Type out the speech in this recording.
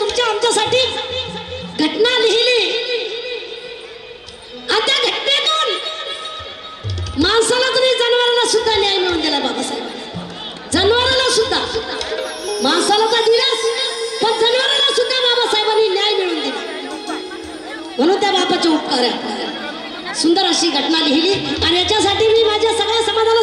तुमच्या आमच्यासाठी घटना लिहिली. आणि त्या घटनेतून माणसाला तुम्ही जनावरांना सुद्धा न्याय मिळून दिला बाबासाहेब जनावरांना सुद्धा. माणसाला तर दिलास पण जनावरांना सुद्धा बाबासाहेबांनी न्याय मिळून दिला. म्हणून त्या बापाचे उपकार सुंदर अशी घटना लिहिली. आणि याच्यासाठी मी माझ्या सगळ्या समाजाला